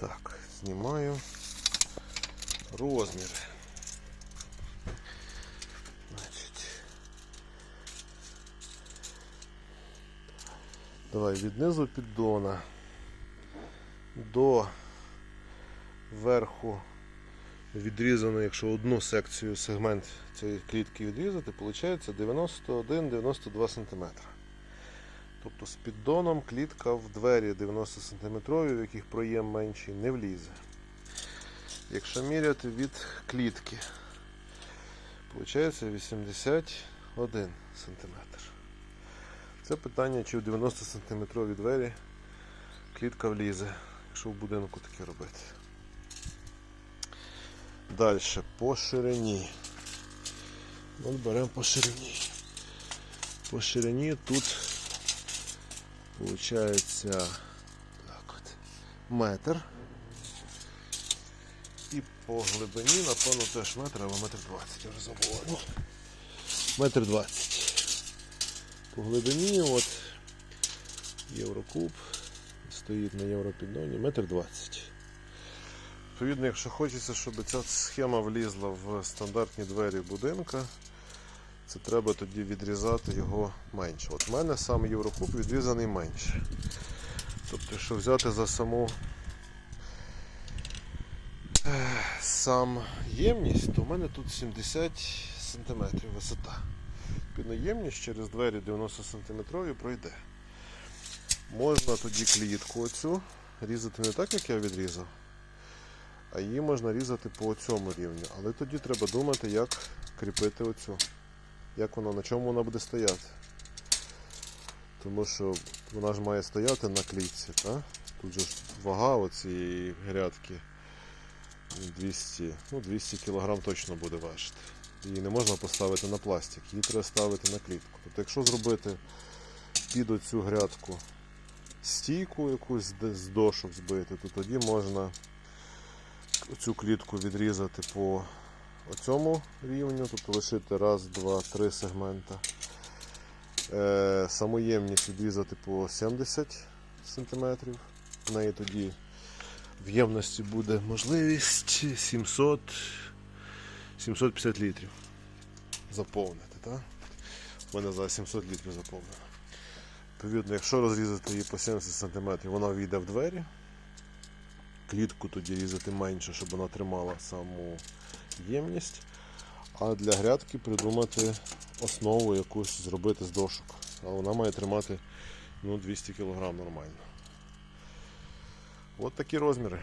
Так, знімаю розміри. Значить. Давай від низу піддона до верху відрізано, якщо одну секцію сегмент цієї клітки відрізати, виходить 91-92 см. Тобто з піддоном клітка в двері 90 см, в яких проєм менший, не влізе. Якщо міряти від клітки, виходить 81 см. Це питання, чи в 90 см двері клітка влізе, якщо в будинку таке робити. Далі по ширині. От беремо по ширині. По ширині тут виходить так от, метр. І по глибині, напевно, теж метр або метр двадцять, я вже забув. Ну, метр двадцять. По глибині от Єврокуб стоїть на європіддоні метр двадцять. Відповідно, якщо хочеться, щоб ця схема влізла в стандартні двері будинка, це треба тоді відрізати його менше. От в мене сам Єврокуб відрізаний менше. Тобто, якщо взяти за саму сам ємність, то в мене тут 70 см висота. Відповідно, ємність через двері 90 см пройде. Можна тоді клітку оцю різати не так, як я відрізав, а її можна різати по цьому рівню. Але тоді треба думати, як кріпити оцю. Як воно, на чому вона буде стояти. Тому що вона ж має стояти на клітці. Та? Тут же ж вага оцієї грядки 200, ну, 200 кг точно буде важити. Її не можна поставити на пластик, її треба ставити на клітку. Тобто, якщо зробити під оцю грядку стійку якусь з дошок збити, то тоді можна цю клітку відрізати по оцьому рівню, тобто лишити раз, два, три сегмента. Е, саму ємність відрізати по 70 см. В неї тоді в ємності буде можливість 700 750 літрів заповнити. Так? У мене зараз 700 літрів заповнено. Відповідно, якщо розрізати її по 70 см, вона війде в двері. Клітку тоді різати менше, щоб вона тримала саму ємність. А для грядки придумати основу якусь зробити з дошок. А вона має тримати ну, 200 кг нормально. От такі розміри.